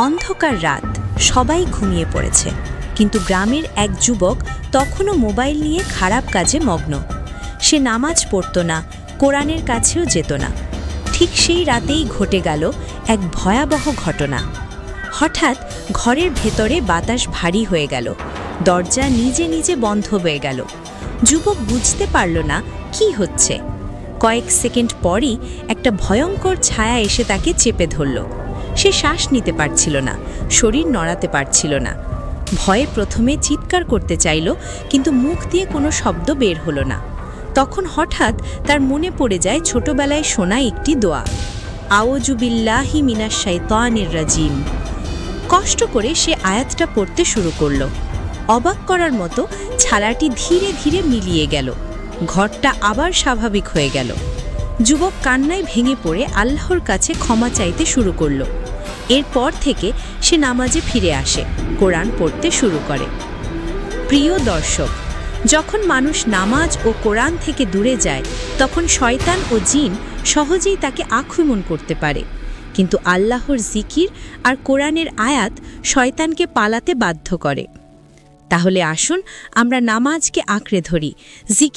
অন্ধকার রাত, সবাই ঘুমিয়ে পড়েছে। কিন্তু গ্রামের এক যুবক তখনও মোবাইল নিয়ে খারাপ কাজে মগ্ন। সে নামাজ পড়তো না, কোরআনের কাছেও যেত না। ঠিক সেই রাতেই ঘটে গেল এক ভয়াবহ ঘটনা। হঠাৎ ঘরের ভেতরে বাতাস ভারী হয়ে গেল। দরজা নিজে নিজে বন্ধ হয়ে গেল। যুবক বুঝতে পারল না, কি হচ্ছে? কয়েক সেকেন্ড পরই একটা ভয়ঙ্কর ছায়া এসে তাকে চেপে ধরল। সে শ্বাস নিতে পারছিল না, শরীর নড়াতে পারছিল না। ভয়ে প্রথমে চিৎকার করতে চাইল, কিন্তু মুখ দিয়ে কোনো শব্দ বের হলো না। তখন হঠাৎ তার মনে পড়ে যায় ছোটবেলায় শোনা একটি দোয়া আওজুবিল্লাহি মিনাশ শাইতানির রাজিম। কষ্ট করে সে আয়াতটা পড়তে শুরু করল। অবাক করার মতো ছালাটি ধীরে ধীরে মিলিয়ে গেল। ঘরটা আবার স্বাভাবিক হয়ে গেল। যুবক কান্নায় ভেঙে পড়ে আল্লাহর কাছে ক্ষমা চাইতে শুরু করল। এরপর থেকে সে নামাজে ফিরে আসে, কোরআন পড়তে শুরু করে। প্রিয় দর্শক, যখন মানুষ নামাজ ও কোরআন থেকে দূরে যায়, তখন শয়তান ও জিন সহজেই তাকে আক্রমণ করতে পারে। কিন্তু আল্লাহর জিকির আর কোরআনের আয়াত শয়তানকে পালাতে বাধ্য করে। তাহলে আসুন আমরা নামাজকে আঁকড়ে ধরি, জিকির